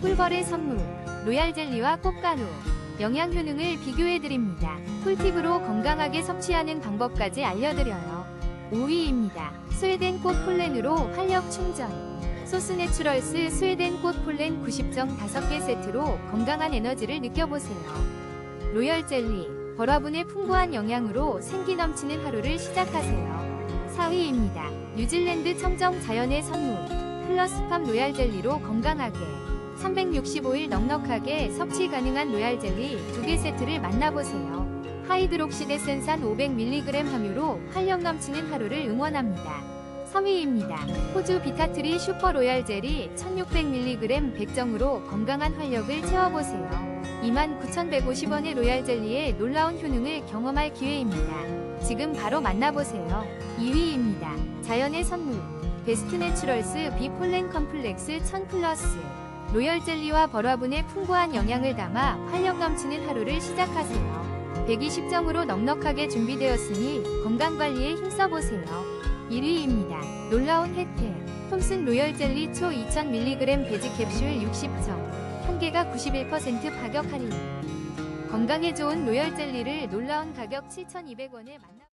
꿀벌의 선물, 로얄 젤리와 꽃가루, 영양 효능을 비교해드립니다. 꿀팁으로 건강하게 섭취하는 방법까지 알려드려요. 5위입니다. 스웨덴 꽃 폴렌으로 활력 충전. 소스 내추럴스 스웨덴 꽃 폴렌 90정 5개 세트로 건강한 에너지를 느껴보세요. 로열 젤리, 버라분의 풍부한 영양으로 생기 넘치는 하루를 시작하세요. 4위입니다. 뉴질랜드 청정 자연의 선물, 플러스팜 로얄 젤리로 건강하게 365일 넉넉하게 섭취 가능한 로얄 젤리 2개 세트를 만나보세요. 하이드록시데센산 500mg 함유로 활력 넘치는 하루를 응원합니다. 3위입니다. 호주 비타트리 슈퍼 로얄 젤리 1600mg 100정으로 건강한 활력을 채워보세요. 29,150원의 로얄 젤리의 놀라운 효능을 경험할 기회입니다. 지금 바로 만나보세요. 2위입니다. 자연의 선물. 베스트 내추럴스 비폴렌 컴플렉스 1000 플러스. 로열 젤리와 버라분의 풍부한 영양을 담아 활력 넘치는 하루를 시작하세요. 120정으로 넉넉하게 준비되었으니 건강관리에 힘써보세요. 1위입니다. 놀라운 혜택. 톰슨 로열 젤리 초 2000mg 베지 캡슐 60정. 한 개가 91% 가격 할인. 건강에 좋은 로열 젤리를 놀라운 가격 7,200원에 만나